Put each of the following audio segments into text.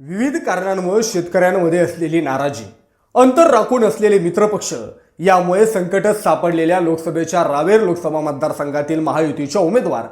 विविध कारणांमुळे शेतकऱ्यांमध्ये असलेली नाराजी अंतर राखून असलेले मित्रपक्ष यामुळे संकटात सापडलेल्या लोकसभेच्या रावेर लोकसभा मतदारसंघातील महायुतीच्या उमेदवार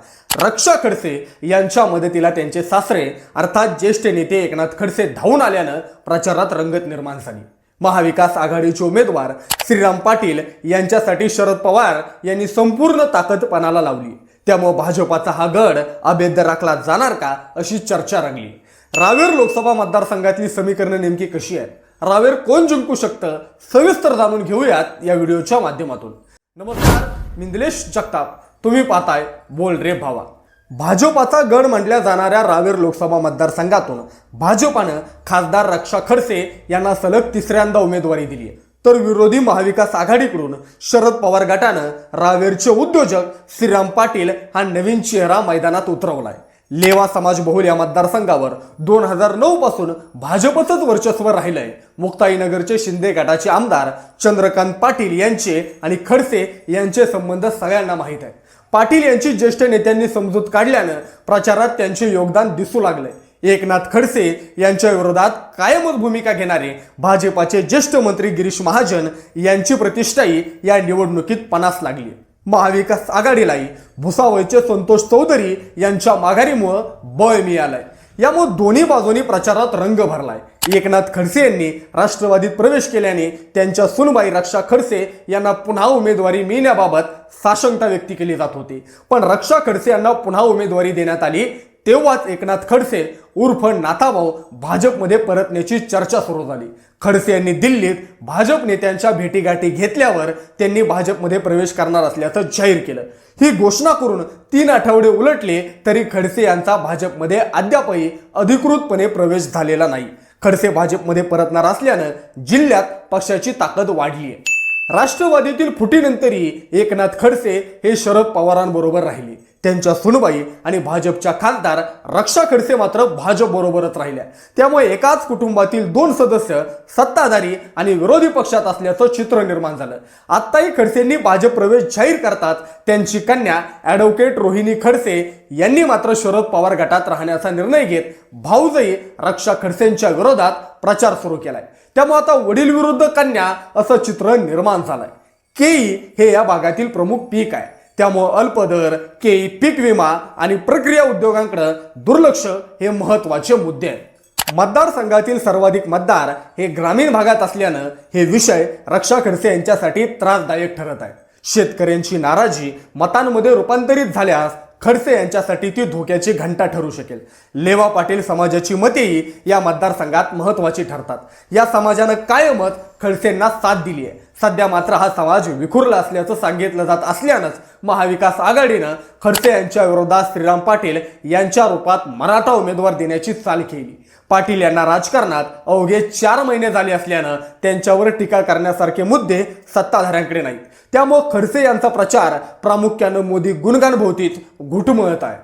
रक्षा खडसे यांच्या मदतीला त्यांचे सासरे अर्थात ज्येष्ठ नेते एकनाथ खडसे धावून आल्यानं प्रचारात रंगत निर्माण झाली. महाविकास आघाडीचे उमेदवार श्रीराम पाटील यांच्यासाठी शरद पवार यांनी संपूर्ण ताकद पणाला लावली. त्यामुळे भाजपाचा हा गड अभेद्य राखला जाणार का अशी चर्चा रंगली. रावेर लोकसभा मतदारसंघातली समीकरणं नेमकी कशी आहेत? रावेर कोण जिंकू शकतं? सविस्तर जाणून घेऊयात या व्हिडिओच्या माध्यमातून. नमस्कार मिंदलेश जगताप. तुम्ही पाहताय बोल रे भावा. भाजपाचा गड म्हटल्या जाणाऱ्या रावेर लोकसभा मतदारसंघातून भाजपानं खासदार रक्षा खडसे यांना सलग तिसऱ्यांदा उमेदवारी दिली आहे तर विरोधी महाविकास आघाडीकडून शरद पवार गटानं रावेरचे उद्योजक श्रीराम पाटील हा नवीन चेहरा मैदानात उतरवलाय. लेवा समाज बहुल या मतदारसंघावर दोन हजार नऊ पासून भाजपचंच वर्चस्व राहिलंय. मुक्ताईनगरचे शिंदे गटाचे आमदार चंद्रकांत पाटील यांचे आणि खडसे यांचे संबंध सगळ्यांना माहीत आहे. पाटील यांची ज्येष्ठ नेत्यांनी समजूत काढल्यानं प्रचारात त्यांचे योगदान दिसू लागलंय. एकनाथ खडसे यांच्या विरोधात कायमच भूमिका घेणारे भाजपाचे ज्येष्ठ मंत्री गिरीश महाजन यांची प्रतिष्ठाही या निवडणुकीत पणास लागली महाविकास आघाडीलाही भुसावळचे संतोष चौधरी यांच्या माघारीमुळं बळ मिळालंय. यामुळे दोन्ही बाजूनी प्रचारात रंग भरलाय. एकनाथ खडसे यांनी राष्ट्रवादीत प्रवेश केल्याने त्यांच्या सुनबाई रक्षा खडसे यांना पुन्हा उमेदवारी मिळण्याबाबत साशंकता व्यक्त केली जात होती. पण रक्षा खडसे यांना पुन्हा उमेदवारी देण्यात आली तेव्हाच एकनाथ खडसे उर्फ नाथाभाऊ भाजपमध्ये परतण्याची चर्चा सुरू झाली. खडसे यांनी दिल्लीत भाजप नेत्यांच्या भेटीगाठी घेतल्यावर त्यांनी भाजपमध्ये प्रवेश करणार असल्याचं जाहीर केलं. ही घोषणा करून तीन आठवडे उलटले तरी खडसे यांचा भाजपमध्ये अद्यापही अधिकृतपणे प्रवेश झालेला नाही. खडसे भाजपमध्ये परतणार असल्यानं जिल्ह्यात पक्षाची ताकद वाढली आहे. राष्ट्रवादीतील फुटीनंतरही एकनाथ खडसे हे शरद पवारांबरोबर राहिले. त्यांच्या सुनबाई आणि भाजपच्या खासदार रक्षा खडसे मात्र भाजप बरोबरच राहिल्या त्यामुळे एकाच कुटुंबातील दोन सदस्य सत्ताधारी आणि विरोधी पक्षात असल्याचं चित्र निर्माण झालं. आत्ताही खडसेंनी भाजप प्रवेश जाहीर करतात त्यांची कन्या ॲडव्होकेट रोहिणी खडसे यांनी मात्र शरद पवार गटात राहण्याचा निर्णय घेत भाऊजई रक्षा खडसेंच्या विरोधात प्रचार सुरू केलाय. त्यामुळे आता वडील विरुद्ध कन्या असं चित्र निर्माण झालंय. केई हे या भागातील प्रमुख पीक आहे. त्यामुळं अल्पदर केई पीक विमा आणि प्रक्रिया उद्योगांकडे दुर्लक्ष हे महत्त्वाचे मुद्दे आहेत. मतदारसंघातील सर्वाधिक मतदार हे ग्रामीण भागात असल्यानं हे विषय रक्षा खडसे यांच्यासाठी त्रासदायक ठरत आहेत. शेतकऱ्यांची नाराजी मतांमध्ये रूपांतरित झाल्यास खडसे यांच्यासाठी ती धोक्याची घंटा ठरू शकेल. लेवा पाटील समाजाची मतेही या मतदारसंघात महत्वाची ठरतात. या समाजानं काय मत खडसेंना साथ दिली आहे सध्या मात्र हा समाज विखुरला असल्याचं सांगितलं जात असल्यानंच महाविकास आघाडीनं खडसे यांच्या विरोधात श्रीराम पाटील यांच्या रूपात मराठा उमेदवार देण्याची चाल केली. पाटील यांना राजकारणात अवघे चार महिने झाले असल्यानं त्यांच्यावर टीका करण्यासारखे मुद्दे सत्ताधाऱ्यांकडे नाहीत. त्यामुळं खडसे यांचा प्रचार प्रामुख्यानं मोदी गुणगानभोवतीच घुटमळत आहे.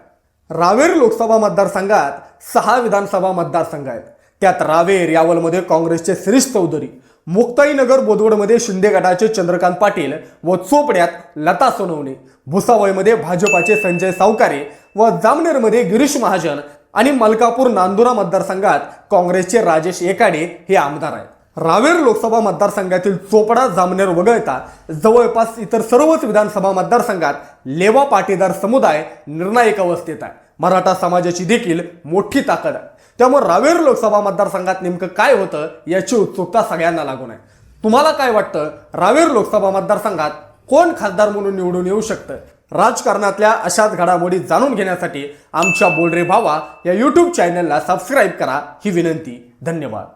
रावेर लोकसभा मतदारसंघात सहा विधानसभा मतदारसंघ आहेत. त्यात रावेर यावलमध्ये काँग्रेसचे शिरीष चौधरी मुक्ताईनगर बोदवडमध्ये शिंदे गटाचे चंद्रकांत पाटील व चोपड्यात लता सोनवणे भुसावळमध्ये भाजपाचे संजय सावकारे व जामनेरमध्ये गिरीश महाजन आणि मलकापूर नांदुरा मतदारसंघात काँग्रेसचे राजेश एकाडे हे आमदार आहेत. रावेर लोकसभा मतदारसंघातील चोपडा जामनेर वगळता जवळपास इतर सर्वच विधानसभा मतदारसंघात लेवा पाटीदार समुदाय निर्णायक अवस्थेत आहे. मराठा समाजाची देखील मोठी ताकद आहे. त्यामुळे रावेर लोकसभा मतदारसंघात नेमकं काय होतं याची उत्सुकता सगळ्यांना लागून आहे. तुम्हाला काय वाटतं? रावेर लोकसभा मतदारसंघात कोण खासदार म्हणून निवडून येऊ शकतं? राजकारणातल्या अशाच घडामोडी जाणून घेण्यासाठी आमच्या बोलरे भावा या यूट्यूब चॅनलला सबस्क्राईब करा. ही विनंती. धन्यवाद.